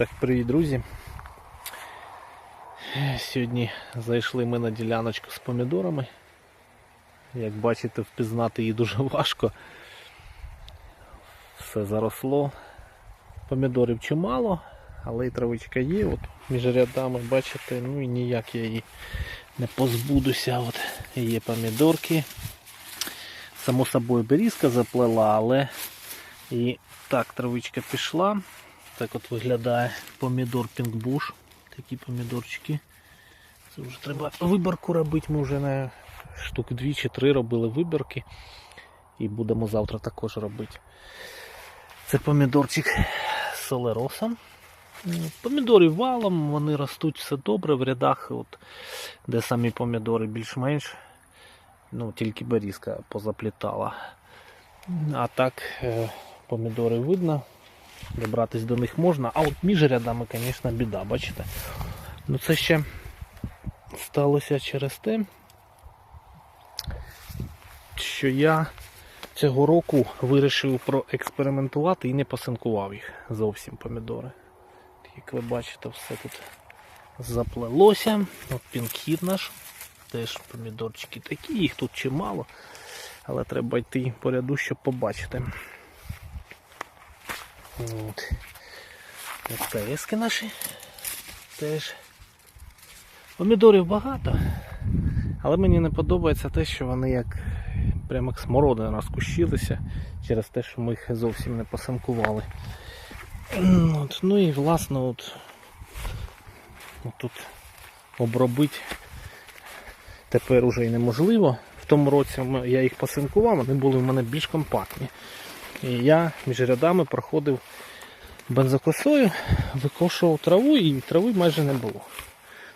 Так, привіт, друзі. Сьогодні зайшли ми на діляночку з помідорами. Як бачите, впізнати її дуже важко. Все заросло. Помідорів чимало, але і травичка є. От між рядами, бачите, ну і ніяк я її не позбудуся. От є помідорки. Само собою берізка заплела, але і так травичка пішла. Так от виглядає помідор пінгбуш. Такі помідорчики. Це вже треба виборку робити. Ми вже на штук дві чи три робили вибірки. І будемо завтра також робити. Це помідорчик солероса. Помідори валом, вони ростуть все добре в рядах, от, де самі помідори більш-менш. Ну, тільки берізка позаплітала. А так, е, помідори видно, добратись до них можна, а от між рядами, звісно, біда, бачите? Ну це ще сталося через те, що я цього року вирішив проекспериментувати і не посинкував їх зовсім помідори. Як ви бачите, все тут заплелося. От пінкхід наш. Теж помідорчики такі, їх тут чимало, але треба йти по ряду, щоб побачити. От. ПСки наші теж. Помідорів багато, але мені не подобається те, що вони як прямо як смородина розкущилися через те, що ми їх зовсім не посамкували. От. Ну і власне от, от тут обробити тепер уже і неможливо. В тому році я їх посинкував, вони були в мене більш компактні. І я між рядами проходив бензокосою, викошував траву і трави майже не було.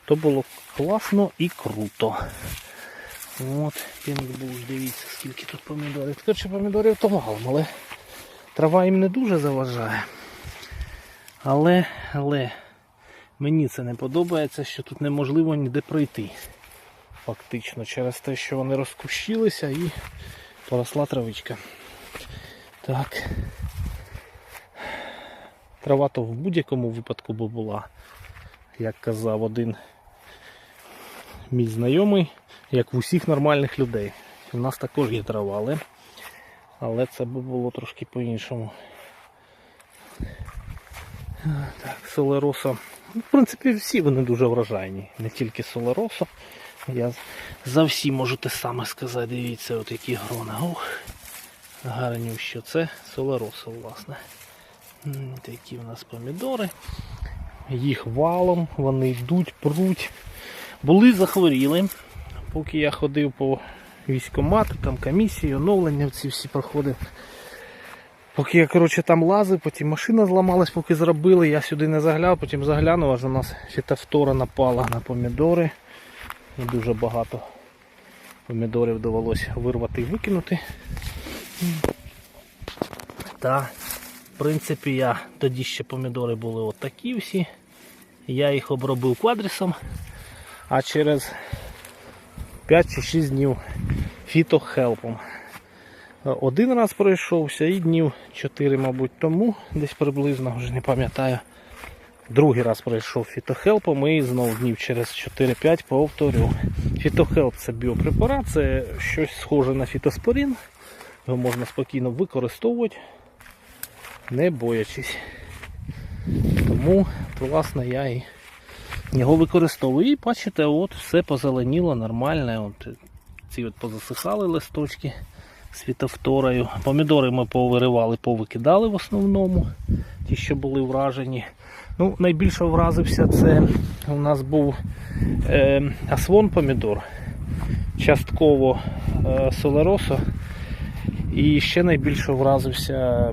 То було класно і круто. От, пінгбуш, дивіться, скільки тут помідорів. Коротше, помідорів то валом, але трава їм не дуже заважає. Але, але мені це не подобається, що тут неможливо ніде пройти. Фактично, через те, що вони розкущилися і поросла травичка. Так. Трава то в будь-якому випадку би була, як казав один мій знайомий, як в усіх нормальних людей. У нас також є трава, але, але це би було трошки по-іншому. Так, солеросо. Ну, В принципі, всі вони дуже вражайні, не тільки солеросо. Я за всі можу те саме сказати. Дивіться, от які грона. Ох, гарнющі. Це солеросо, власне. Такі у нас помідори. Їх валом, вони йдуть, пруть. Були захворіли. Поки я ходив по військкомату, там комісії, оновлення ці всі проходив. Поки я коротше, там лазив, потім машина зламалась, поки зробили, я сюди не заглянув, потім заглянув, аж у нас фітофтора напала на помідори. Дуже багато помідорів довелося вирвати і викинути. Та, в принципі, я тоді ще помідори були отакі всі. Я їх обробив квадрісом, а через 5 чи 6 днів фітохелпом. Один раз пройшовся і днів 4, мабуть, тому, десь приблизно, вже не пам'ятаю. Другий раз пройшов фітохелпом і знову днів через 4-5 повторю. Фітохелп це біопрепарат, це щось схоже на фітоспорін. Його можна спокійно використовувати, не боячись. Тому, власне, я і його використовую. І бачите, от все позеленіло нормально. От ці от позасихали листочки з фітофторою. Помідори ми повиривали, повикидали в основному, ті, що були вражені. Ну, найбільше вразився це у нас був е, асвон помідор, частково е, солеросо. І ще найбільше вразився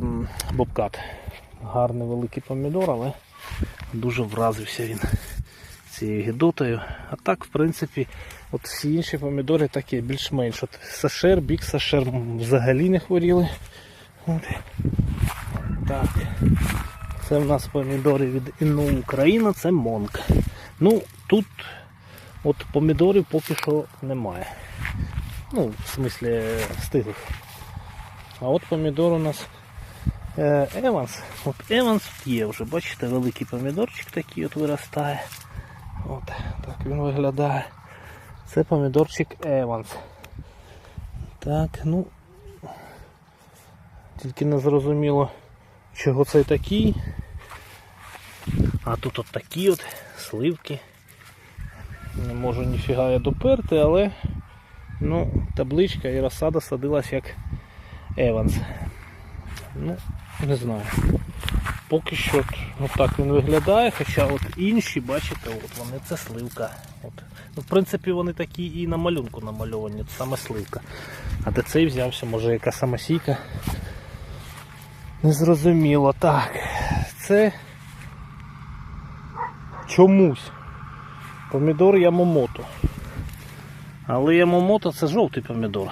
бобкат. Гарний великий помідор, але дуже вразився він цією гідотою. А так, в принципі, от всі інші помідори такі більш-менш. От сашер, бік сашер взагалі не хворіли. От. Так. Це в нас помідори від Інну Україна, це Монк. Ну, тут от помідорів поки що немає. Ну, в смислі стиглих. А от помідор у нас Еванс. От Еванс є вже, бачите, великий помідорчик такий от виростає. От так він виглядає. Це помідорчик Еванс. Так, ну. Тільки не зрозуміло, чого це такий. А тут от такі от сливки. Не можу ніфіга я доперти, але ну, табличка і розсада садилась як Еванс. Ну, не знаю. Поки що от, так він виглядає, хоча от інші, бачите, от вони це сливка. От. Ну, в принципі, вони такі і на малюнку намальовані, це саме сливка. А де цей взявся, може яка самосійка. Незрозуміло. Так, це чомусь помідор Ямомото. Але Ямомото це жовтий помідор,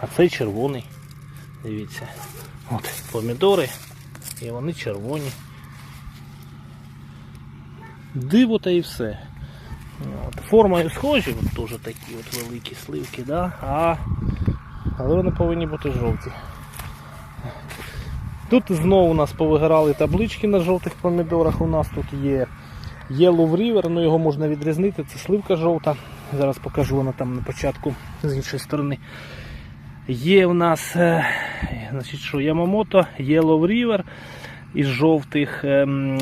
а цей червоний. Дивіться. От помідори і вони червоні. Диво та і все. От, формою схожі, от теж такі от великі сливки, да? а, але вони повинні бути жовті. Тут знову у нас повиграли таблички на жовтих помідорах. У нас тут є Yellow River, ну його можна відрізнити, це сливка жовта. Зараз покажу вона там на початку з іншої сторони. Є у нас е, значить, що, Yamamoto, Yellow River із жовтих ем,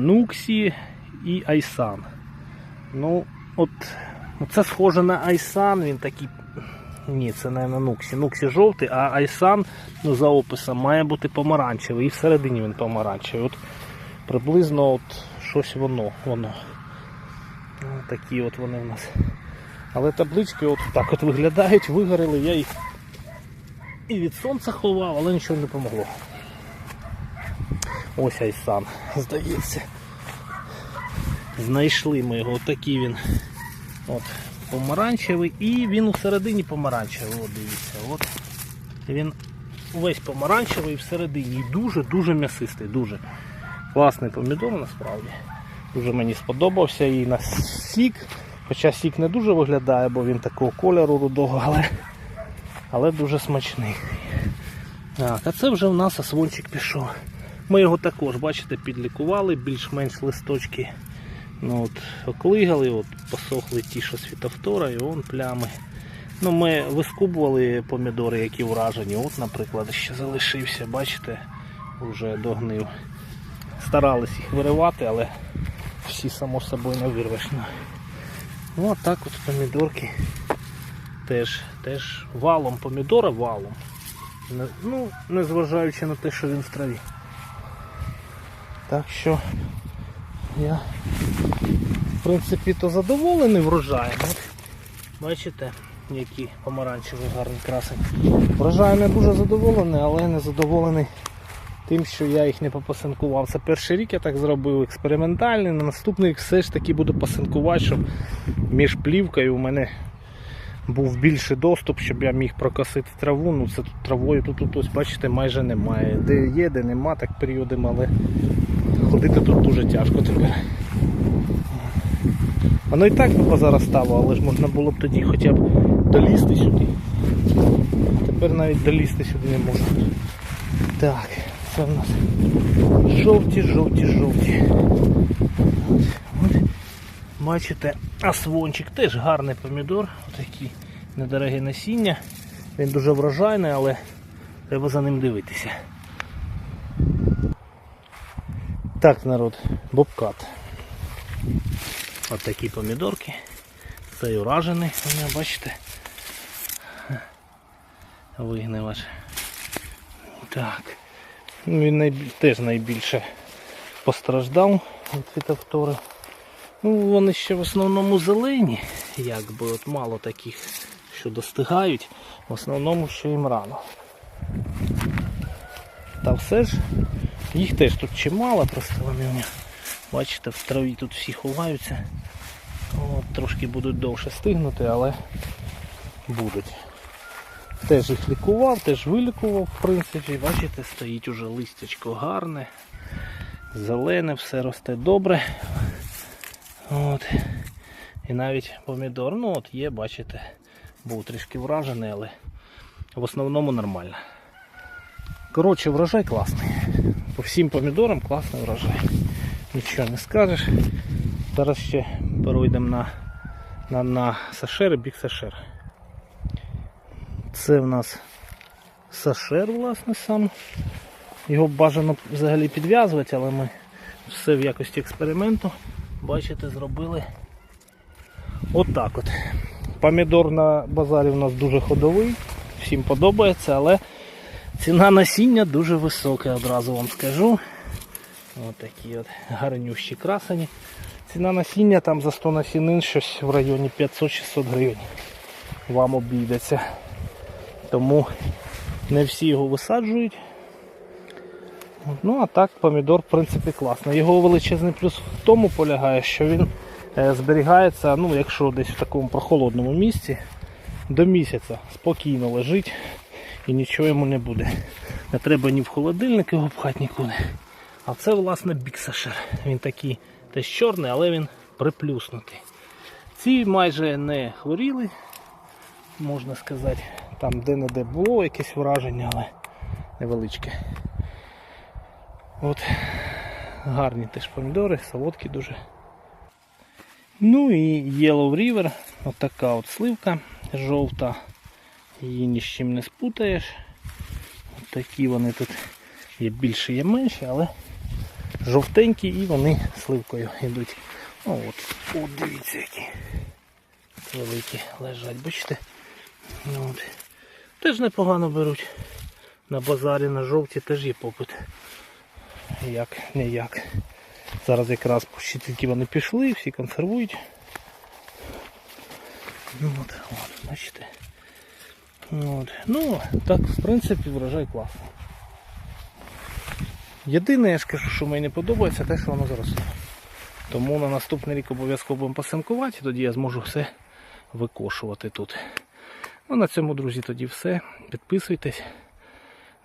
Нуксі і Айсан. Ну, от, це схоже на Айсан, він такий. Ні, це не на Нуксі. Нуксі жовтий, а Айсан ну, за описом має бути помаранчевий. І всередині він помаранчевий. От приблизно от щось воно. воно. Такі от вони в нас. Але таблички от так от виглядають, вигоріли, я їх і від сонця ховав, але нічого не допомогло. Ось Айсан, здається. Знайшли ми його, отакий він. От, помаранчевий і він всередині помаранчевий. От дивіться, от. Він весь помаранчевий всередині. І дуже-дуже м'ясистий, дуже класний помідор насправді. Дуже мені сподобався і на сік. Хоча сік не дуже виглядає, бо він такого кольору рудого, але, але дуже смачний. Так, а це вже в нас асвончик пішов. Ми його також, бачите, підлікували, більш-менш листочки ну, от, оклигали, от, посохли ті, що світовтора, і вон плями. Ну, Ми вискубували помідори, які вражені. От, наприклад, ще залишився, бачите, вже догнив. Старались їх виривати, але всі само собою не вирвеш. Ну, так от помідорки теж, теж валом помідора валом. Ну, незважаючи на те, що він в траві. Так що я в принципі то задоволений врожаєм. Бачите, які помаранчеві гарні красень. Врожаєм я дуже задоволений, але не задоволений тим, що я їх не попасинкував. Це перший рік я так зробив, експериментальний. На наступний все ж таки буду пасинкувати, щоб між плівкою у мене був більший доступ, щоб я міг прокосити траву. Ну це тут травою тут, тут ось, бачите, майже немає. Де є, де нема, так періодами, але ходити тут дуже тяжко тепер. Воно і так би позаростало, але ж можна було б тоді хоча б долізти сюди. Тепер навіть долізти сюди не можна. Так, це в нас жовті, жовті, жовті. От. Бачите, асвончик теж гарний помідор, отакий недороге насіння. Він дуже врожайний, але треба за ним дивитися. Так, народ, бобкат. От такі помідорки. Цей уражений, у мене, бачите. Вигнивач. Так. Ну, Він найбіль... теж найбільше постраждав від фітофтори. Ну, вони ще в основному зелені, якби от мало таких, що достигають, в основному ще їм рано. Та все ж, їх теж тут чимало, просто вони бачите, в траві тут всі ховаються. От, Трошки будуть довше стигнути, але будуть. Теж їх лікував, теж вилікував, в принципі, бачите, стоїть уже листячко гарне, зелене, все росте добре. От. І навіть помідор, ну от є, бачите, був трішки вражений, але в основному нормально. Коротше, врожай класний. По всім помідорам класний врожай. Нічого не скажеш. Зараз ще перейдемо на, на, на сашер, бік сашер. Це в нас сашер, власне, сам. Його бажано взагалі підв'язувати, але ми все в якості експерименту, бачите, зробили отак от. Помідор на базарі у нас дуже ходовий, всім подобається, але ціна насіння дуже висока, одразу вам скажу. Ось такі от гарнющі красені. Ціна насіння там за 100 насінин щось в районі 500-600 гривень. Вам обійдеться. Тому не всі його висаджують. Ну а так, помідор, в принципі, класний. Його величезний плюс в тому полягає, що він е, зберігається, ну, якщо десь в такому прохолодному місці, до місяця спокійно лежить і нічого йому не буде. Не треба ні в холодильник його пхати нікуди. А це, власне, біксашер. Він такий теж чорний, але він приплюснутий. Ці майже не хворіли, можна сказати. Там де-не-де було якесь враження, але невеличке. От гарні теж помідори, солодкі дуже. Ну і Yellow River, от така от сливка жовта. Її ні з чим не спутаєш. От такі вони тут є більше, є менші, але жовтенькі і вони сливкою йдуть. О, от, от дивіться які великі лежать, бачите? Ну, От. Теж непогано беруть. На базарі на жовті теж є попит. Як не як. Зараз якраз ще тільки вони пішли, всі консервують. Ну от, от, бачите. От. Ну, так, в принципі, врожай класний. Єдине, я ж кажу, що мені не подобається, те, що воно заросло. Тому на наступний рік обов'язково будемо посинкувати, тоді я зможу все викошувати тут. Ну, на цьому, друзі, тоді все. Підписуйтесь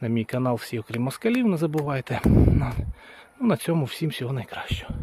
на мій канал всі, окрім москалів, не забувайте. Ну, на цьому всім всього найкращого.